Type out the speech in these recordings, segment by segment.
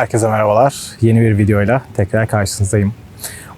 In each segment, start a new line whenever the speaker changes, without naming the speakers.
Herkese merhabalar. Yeni bir videoyla tekrar karşınızdayım.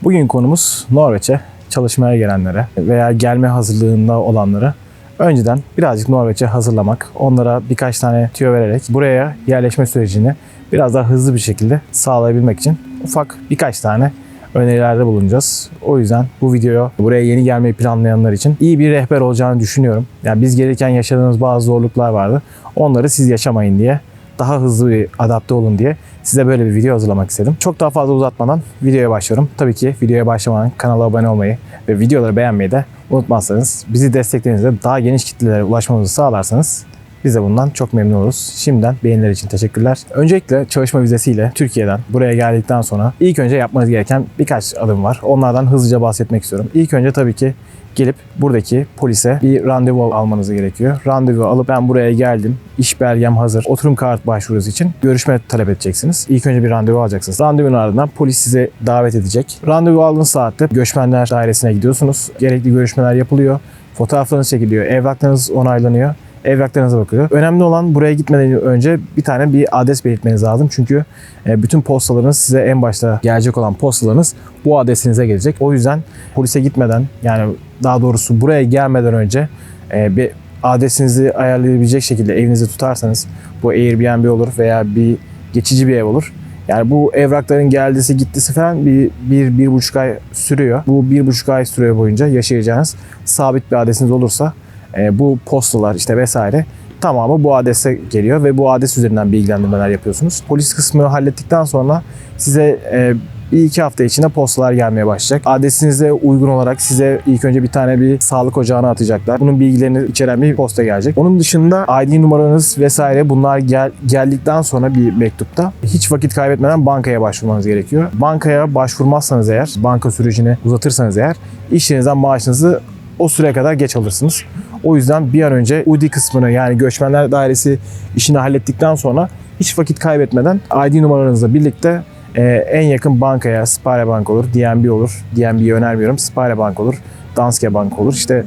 Bugün konumuz Norveç'e çalışmaya gelenlere veya gelme hazırlığında olanları önceden birazcık Norveç'e hazırlamak, onlara birkaç tane tüyo vererek buraya yerleşme sürecini biraz daha hızlı bir şekilde sağlayabilmek için ufak birkaç tane önerilerde bulunacağız. O yüzden bu video buraya yeni gelmeyi planlayanlar için iyi bir rehber olacağını düşünüyorum. Yani biz gelirken yaşadığımız bazı zorluklar vardı. Onları siz yaşamayın diye daha hızlı bir adapte olun diye size böyle bir video hazırlamak istedim. Çok daha fazla uzatmadan videoya başlıyorum. Tabii ki videoya başlamadan kanala abone olmayı ve videoları beğenmeyi de unutmazsanız bizi desteklerinizle daha geniş kitlelere ulaşmamızı sağlarsanız biz de bundan çok memnun oluruz. Şimdiden beğeniler için teşekkürler. Öncelikle çalışma vizesiyle Türkiye'den buraya geldikten sonra ilk önce yapmanız gereken birkaç adım var. Onlardan hızlıca bahsetmek istiyorum. İlk önce tabii ki gelip buradaki polise bir randevu almanız gerekiyor. Randevu alıp ben buraya geldim, iş belgem hazır, oturum kart başvurusu için görüşme talep edeceksiniz. İlk önce bir randevu alacaksınız. Randevunun ardından polis size davet edecek. Randevu aldığınız saatte göçmenler dairesine gidiyorsunuz. Gerekli görüşmeler yapılıyor. Fotoğraflarınız çekiliyor, evraklarınız onaylanıyor evraklarınıza bakıyor. Önemli olan buraya gitmeden önce bir tane bir adres belirtmeniz lazım. Çünkü e, bütün postalarınız size en başta gelecek olan postalarınız bu adresinize gelecek. O yüzden polise gitmeden yani daha doğrusu buraya gelmeden önce e, bir adresinizi ayarlayabilecek şekilde evinizi tutarsanız bu Airbnb olur veya bir geçici bir ev olur. Yani bu evrakların geldisi gittisi falan bir, bir, bir buçuk ay sürüyor. Bu bir buçuk ay süre boyunca yaşayacağınız sabit bir adresiniz olursa e, bu postalar işte vesaire tamamı bu adrese geliyor ve bu adres üzerinden bilgilendirmeler yapıyorsunuz. Polis kısmını hallettikten sonra size e, bir iki hafta içinde postalar gelmeye başlayacak. Adresinize uygun olarak size ilk önce bir tane bir sağlık ocağına atacaklar. Bunun bilgilerini içeren bir posta gelecek. Onun dışında ID numaranız vesaire bunlar gel, geldikten sonra bir mektupta hiç vakit kaybetmeden bankaya başvurmanız gerekiyor. Bankaya başvurmazsanız eğer, banka sürecini uzatırsanız eğer işlerinizden maaşınızı o süreye kadar geç alırsınız. O yüzden bir an önce UDI kısmını yani göçmenler dairesi işini hallettikten sonra hiç vakit kaybetmeden ID numaranızla birlikte e, en yakın bankaya Spare Bank olur, DNB olur. DNB'yi önermiyorum. Spare Bank olur, Danske Bank olur. İşte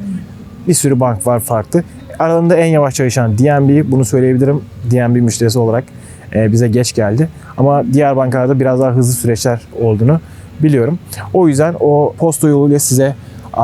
bir sürü bank var farklı. Aralarında en yavaş çalışan DNB bunu söyleyebilirim. DNB müşterisi olarak e, bize geç geldi. Ama diğer bankalarda biraz daha hızlı süreçler olduğunu biliyorum. O yüzden o posta yoluyla size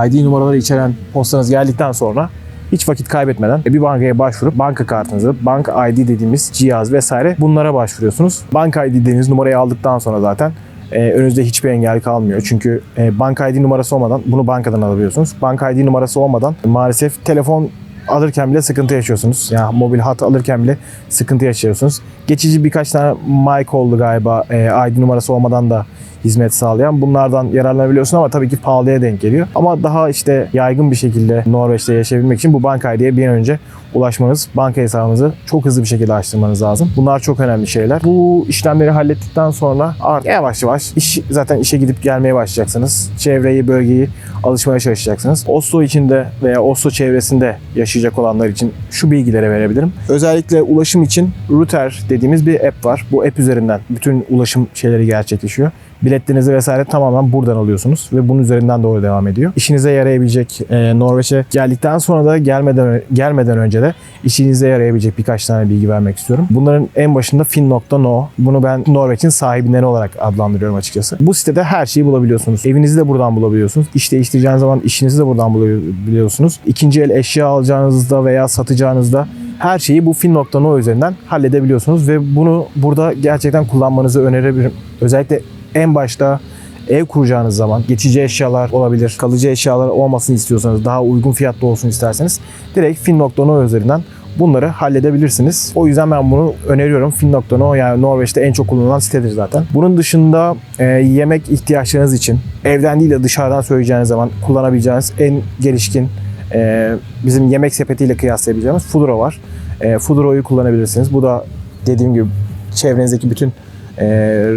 ID numaraları içeren postanız geldikten sonra hiç vakit kaybetmeden bir bankaya başvurup banka kartınızı, banka ID dediğimiz cihaz vesaire bunlara başvuruyorsunuz. Banka ID dediğiniz numarayı aldıktan sonra zaten e, önünüzde hiçbir engel kalmıyor. Çünkü e, banka ID numarası olmadan bunu bankadan alabiliyorsunuz. Banka ID numarası olmadan maalesef telefon alırken bile sıkıntı yaşıyorsunuz. Yani mobil hat alırken bile sıkıntı yaşıyorsunuz. Geçici birkaç tane mic oldu galiba e, ID numarası olmadan da hizmet sağlayan. Bunlardan yararlanabiliyorsun ama tabii ki pahalıya denk geliyor. Ama daha işte yaygın bir şekilde Norveç'te yaşayabilmek için bu banka ID'ye bir an önce ulaşmanız, banka hesabınızı çok hızlı bir şekilde açtırmanız lazım. Bunlar çok önemli şeyler. Bu işlemleri hallettikten sonra artık yavaş yavaş iş, zaten işe gidip gelmeye başlayacaksınız. Çevreyi, bölgeyi alışmaya çalışacaksınız. Oslo içinde veya Oslo çevresinde yaşayacak olanlar için şu bilgileri verebilirim. Özellikle ulaşım için Router dediğimiz bir app var. Bu app üzerinden bütün ulaşım şeyleri gerçekleşiyor. Biletlerinizi vesaire tamamen buradan alıyorsunuz ve bunun üzerinden doğru devam ediyor. İşinize yarayabilecek e, Norveç'e geldikten sonra da gelmeden gelmeden önce de işinize yarayabilecek birkaç tane bilgi vermek istiyorum. Bunların en başında fin.no. Bunu ben Norveç'in sahibinden olarak adlandırıyorum açıkçası. Bu sitede her şeyi bulabiliyorsunuz. Evinizi de buradan bulabiliyorsunuz. İş değiştireceğiniz zaman işinizi de buradan bulabiliyorsunuz. İkinci el eşya alacağınızda veya satacağınızda her şeyi bu fin.no üzerinden halledebiliyorsunuz ve bunu burada gerçekten kullanmanızı önerebilirim. Özellikle en başta ev kuracağınız zaman geçici eşyalar olabilir, kalıcı eşyalar olmasını istiyorsanız, daha uygun fiyatlı olsun isterseniz direkt fin.no üzerinden bunları halledebilirsiniz. O yüzden ben bunu öneriyorum. Fin.no yani Norveç'te en çok kullanılan sitedir zaten. Bunun dışında e, yemek ihtiyaçlarınız için evden değil de dışarıdan söyleyeceğiniz zaman kullanabileceğiniz en gelişkin e, bizim yemek sepetiyle kıyaslayabileceğimiz Foodora var. E, Foodora'yı kullanabilirsiniz. Bu da dediğim gibi çevrenizdeki bütün e,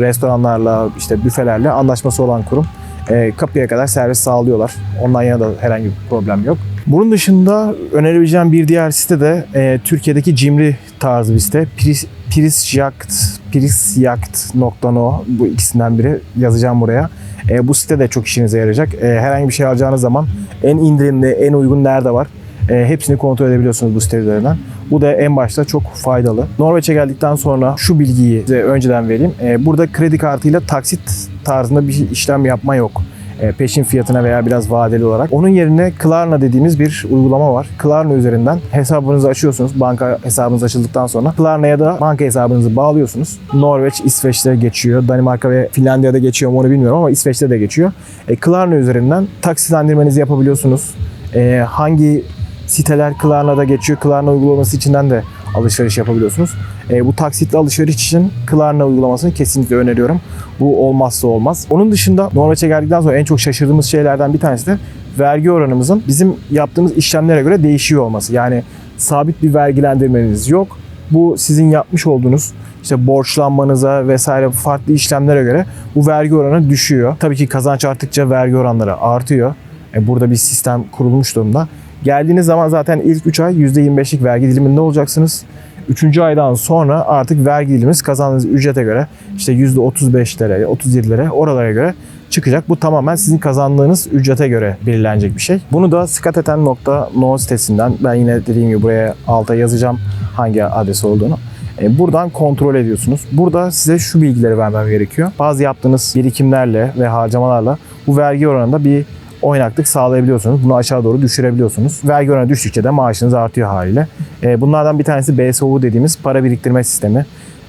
restoranlarla, işte büfelerle anlaşması olan kurum. E, kapıya kadar servis sağlıyorlar. Ondan yana da herhangi bir problem yok. Bunun dışında önerebileceğim bir diğer site de e, Türkiye'deki Cimri tarzı bir site. Pris, Prisjakt, prisjakt.no bu ikisinden biri yazacağım buraya. E, bu site de çok işinize yarayacak. E, herhangi bir şey alacağınız zaman en indirimli, en uygun nerede var? E, hepsini kontrol edebiliyorsunuz bu site üzerinden. Bu da en başta çok faydalı. Norveç'e geldikten sonra şu bilgiyi size önceden vereyim. E, burada kredi kartıyla taksit tarzında bir işlem yapma yok e, peşin fiyatına veya biraz vadeli olarak. Onun yerine Klarna dediğimiz bir uygulama var. Klarna üzerinden hesabınızı açıyorsunuz. Banka hesabınız açıldıktan sonra Klarna'ya da banka hesabınızı bağlıyorsunuz. Norveç, İsveç'te geçiyor. Danimarka ve Finlandiya'da geçiyor mu onu bilmiyorum ama İsveç'te de geçiyor. E, Klarna üzerinden taksitlendirmenizi yapabiliyorsunuz. E, hangi siteler Klarna'da geçiyor. Klarna uygulaması içinden de alışveriş yapabiliyorsunuz. E, bu taksitli alışveriş için Klarna uygulamasını kesinlikle öneriyorum. Bu olmazsa olmaz. Onun dışında Norveç'e geldikten sonra en çok şaşırdığımız şeylerden bir tanesi de vergi oranımızın bizim yaptığımız işlemlere göre değişiyor olması. Yani sabit bir vergilendirmeniz yok. Bu sizin yapmış olduğunuz işte borçlanmanıza vesaire farklı işlemlere göre bu vergi oranı düşüyor. Tabii ki kazanç arttıkça vergi oranları artıyor. E, burada bir sistem kurulmuş durumda. Geldiğiniz zaman zaten ilk 3 ay %25'lik vergi diliminde olacaksınız. 3. aydan sonra artık vergi diliminiz kazandığınız ücrete göre işte %35'lere, 37'lere oralara göre çıkacak. Bu tamamen sizin kazandığınız ücrete göre belirlenecek bir şey. Bunu da skateten.no sitesinden ben yine dediğim gibi buraya alta yazacağım hangi adres olduğunu. E, Buradan kontrol ediyorsunuz. Burada size şu bilgileri vermem gerekiyor. Bazı yaptığınız birikimlerle ve harcamalarla bu vergi oranında bir oynaklık sağlayabiliyorsunuz. Bunu aşağı doğru düşürebiliyorsunuz. Vergi oranı düştükçe de maaşınız artıyor haliyle. E, Bunlardan bir tanesi BSO dediğimiz para biriktirme sistemi.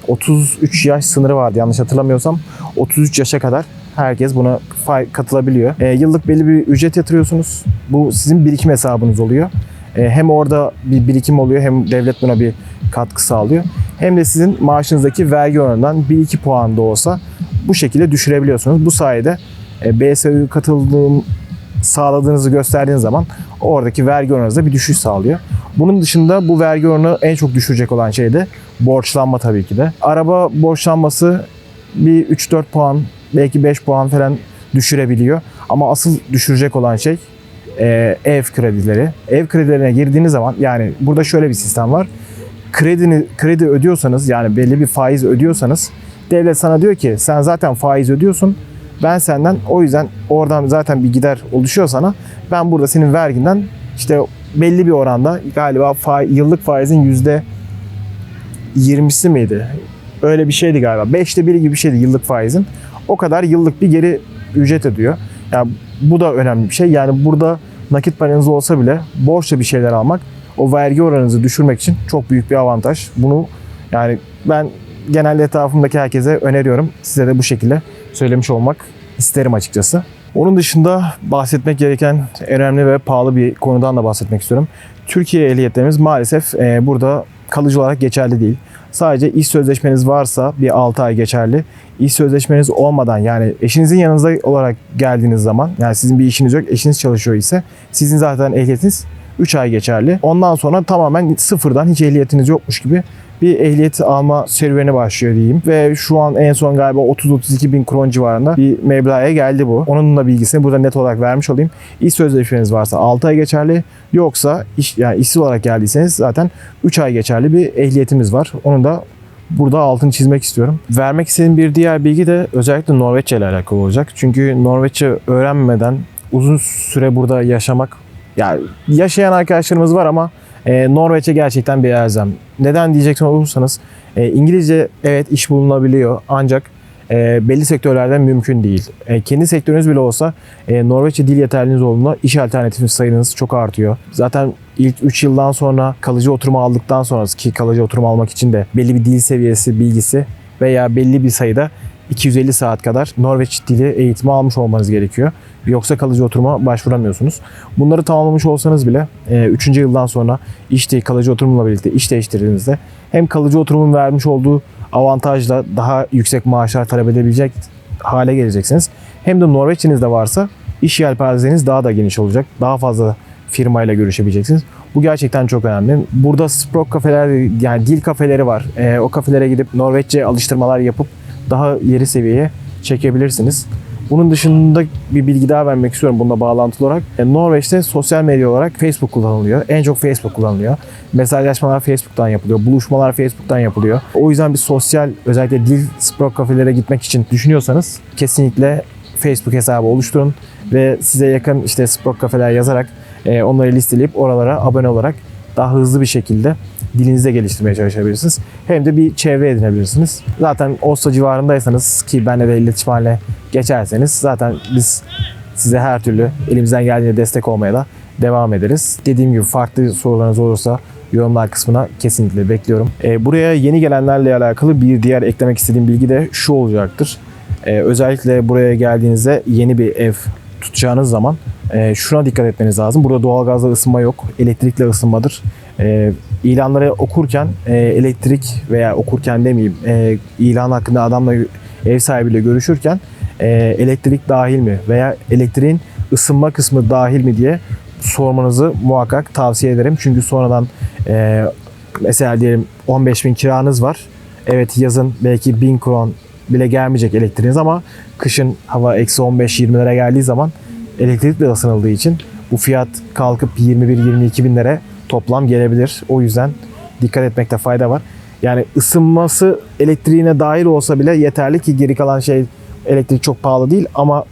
33 yaş sınırı vardı yanlış hatırlamıyorsam. 33 yaşa kadar herkes buna katılabiliyor. E, yıllık belli bir ücret yatırıyorsunuz. Bu sizin birikim hesabınız oluyor. E, hem orada bir birikim oluyor hem devlet buna bir katkı sağlıyor. Hem de sizin maaşınızdaki vergi oranından 1-2 puan da olsa bu şekilde düşürebiliyorsunuz. Bu sayede e, BSO'ya katıldığım sağladığınızı gösterdiğiniz zaman oradaki vergi oranınızda bir düşüş sağlıyor. Bunun dışında bu vergi oranı en çok düşürecek olan şey de borçlanma tabii ki de. Araba borçlanması bir 3-4 puan belki 5 puan falan düşürebiliyor. Ama asıl düşürecek olan şey e, ev kredileri. Ev kredilerine girdiğiniz zaman yani burada şöyle bir sistem var. Kredini kredi ödüyorsanız yani belli bir faiz ödüyorsanız devlet sana diyor ki sen zaten faiz ödüyorsun. Ben senden o yüzden oradan zaten bir gider oluşuyor sana. Ben burada senin verginden işte belli bir oranda galiba fa- yıllık faizin yüzde 20'si miydi? Öyle bir şeydi galiba. Beşte biri gibi bir şeydi yıllık faizin. O kadar yıllık bir geri ücret ödüyor. Yani bu da önemli bir şey. Yani burada nakit paranız olsa bile borçla bir şeyler almak o vergi oranınızı düşürmek için çok büyük bir avantaj. Bunu yani ben genelde etrafımdaki herkese öneriyorum. Size de bu şekilde söylemiş olmak isterim açıkçası. Onun dışında bahsetmek gereken önemli ve pahalı bir konudan da bahsetmek istiyorum. Türkiye ehliyetlerimiz maalesef e, burada kalıcı olarak geçerli değil. Sadece iş sözleşmeniz varsa bir 6 ay geçerli. İş sözleşmeniz olmadan yani eşinizin yanınızda olarak geldiğiniz zaman yani sizin bir işiniz yok eşiniz çalışıyor ise sizin zaten ehliyetiniz 3 ay geçerli. Ondan sonra tamamen sıfırdan hiç ehliyetiniz yokmuş gibi bir ehliyet alma serüveni başlıyor diyeyim. Ve şu an en son galiba 30-32 bin kron civarında bir meblağa geldi bu. Onun da bilgisini burada net olarak vermiş olayım. İş sözleşmeniz varsa 6 ay geçerli. Yoksa iş, yani işsiz olarak geldiyseniz zaten 3 ay geçerli bir ehliyetimiz var. Onu da burada altını çizmek istiyorum. Vermek istediğim bir diğer bilgi de özellikle Norveççe ile alakalı olacak. Çünkü Norveççe öğrenmeden uzun süre burada yaşamak yani yaşayan arkadaşlarımız var ama e, Norveç'e gerçekten bir elzem. Neden diyeceksin olursanız e, İngilizce evet iş bulunabiliyor ancak e, belli sektörlerden mümkün değil. E, kendi sektörünüz bile olsa e, Norveççe dil yeterliliğiniz olduğunda iş alternatifiniz sayınız çok artıyor. Zaten ilk 3 yıldan sonra kalıcı oturma aldıktan sonra ki kalıcı oturma almak için de belli bir dil seviyesi, bilgisi veya belli bir sayıda 250 saat kadar Norveç dili eğitimi almış olmanız gerekiyor. Yoksa kalıcı oturuma başvuramıyorsunuz. Bunları tamamlamış olsanız bile 3. yıldan sonra işte kalıcı oturumla birlikte iş değiştirdiğinizde hem kalıcı oturumun vermiş olduğu avantajla daha yüksek maaşlar talep edebilecek hale geleceksiniz. Hem de Norveççiniz de varsa iş yelpazeniz daha da geniş olacak. Daha fazla firmayla görüşebileceksiniz. Bu gerçekten çok önemli. Burada Sprok kafeler yani dil kafeleri var. E, o kafelere gidip Norveççe alıştırmalar yapıp daha ileri seviyeye çekebilirsiniz. Bunun dışında bir bilgi daha vermek istiyorum bununla bağlantılı olarak. E, Norveç'te sosyal medya olarak Facebook kullanılıyor. En çok Facebook kullanılıyor. Mesajlaşmalar Facebook'tan yapılıyor. Buluşmalar Facebook'tan yapılıyor. O yüzden bir sosyal özellikle dil sprok kafelere gitmek için düşünüyorsanız kesinlikle Facebook hesabı oluşturun ve size yakın işte sprok kafeler yazarak e, onları listeleyip oralara abone olarak daha hızlı bir şekilde dilinize geliştirmeye çalışabilirsiniz. Hem de bir çevre edinebilirsiniz. Zaten Oslo civarındaysanız ki benle de iletişim haline geçerseniz zaten biz size her türlü elimizden geldiğince destek olmaya da devam ederiz. Dediğim gibi farklı sorularınız olursa yorumlar kısmına kesinlikle bekliyorum. Ee, buraya yeni gelenlerle alakalı bir diğer eklemek istediğim bilgi de şu olacaktır. Ee, özellikle buraya geldiğinizde yeni bir ev tutacağınız zaman e, şuna dikkat etmeniz lazım. Burada doğalgazla ısınma yok, elektrikle ısınmadır. E, ilanları okurken e, elektrik veya okurken demeyeyim e, ilan hakkında adamla ev sahibiyle görüşürken e, elektrik dahil mi veya elektriğin ısınma kısmı dahil mi diye sormanızı muhakkak tavsiye ederim. Çünkü sonradan e, mesela diyelim 15 bin kiranız var. Evet yazın belki 1000 kron bile gelmeyecek elektriğiniz ama kışın hava eksi 15-20'lere geldiği zaman elektrikle ısınıldığı için bu fiyat kalkıp 21-22 binlere toplam gelebilir. O yüzden dikkat etmekte fayda var. Yani ısınması elektriğine dahil olsa bile yeterli ki geri kalan şey elektrik çok pahalı değil ama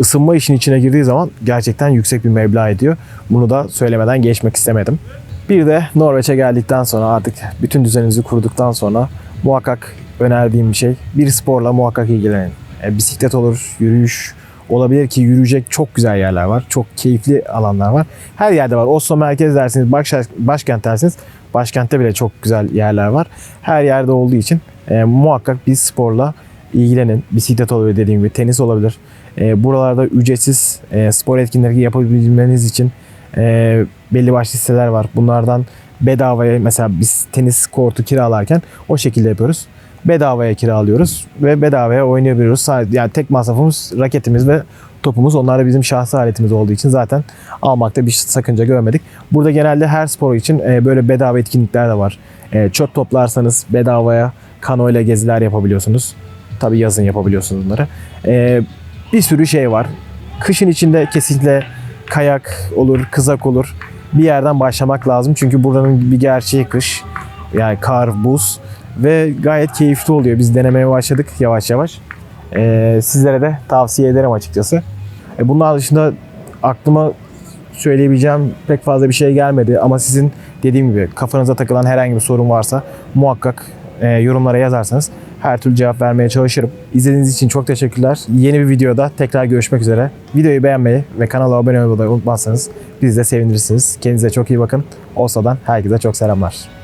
ısınma işin içine girdiği zaman gerçekten yüksek bir meblağ ediyor. Bunu da söylemeden geçmek istemedim. Bir de Norveç'e geldikten sonra artık bütün düzeninizi kurduktan sonra muhakkak önerdiğim bir şey bir sporla muhakkak ilgilenin. E, bisiklet olur, yürüyüş olabilir ki yürüyecek çok güzel yerler var. Çok keyifli alanlar var. Her yerde var. Oslo merkez dersiniz, baş, başkent dersiniz. Başkentte bile çok güzel yerler var. Her yerde olduğu için e, muhakkak bir sporla ilgilenin. Bisiklet olabilir dediğim gibi, tenis olabilir. E, buralarda ücretsiz e, spor etkinlikleri yapabilmeniz için e, belli başlı siteler var. Bunlardan bedavaya mesela biz tenis kortu kiralarken o şekilde yapıyoruz. Bedavaya kiralıyoruz ve bedavaya oynayabiliyoruz. Yani tek masrafımız raketimiz ve topumuz. Onlar da bizim şahsi aletimiz olduğu için zaten almakta bir sakınca görmedik. Burada genelde her spor için e, böyle bedava etkinlikler de var. E, çöp toplarsanız bedavaya kano ile geziler yapabiliyorsunuz. Tabii yazın yapabiliyorsunuz bunları. E, bir sürü şey var. Kışın içinde kesinlikle kayak olur, kızak olur. Bir yerden başlamak lazım. Çünkü buranın bir gerçeği kış. Yani kar, buz ve gayet keyifli oluyor. Biz denemeye başladık yavaş yavaş. Ee, sizlere de tavsiye ederim açıkçası. E, bunun dışında aklıma söyleyebileceğim pek fazla bir şey gelmedi ama sizin dediğim gibi kafanıza takılan herhangi bir sorun varsa muhakkak e, yorumlara yazarsanız her türlü cevap vermeye çalışırım. İzlediğiniz için çok teşekkürler. Yeni bir videoda tekrar görüşmek üzere. Videoyu beğenmeyi ve kanala abone olmayı unutmazsanız bizi de sevindirirsiniz. Kendinize çok iyi bakın. Oslo'dan herkese çok selamlar.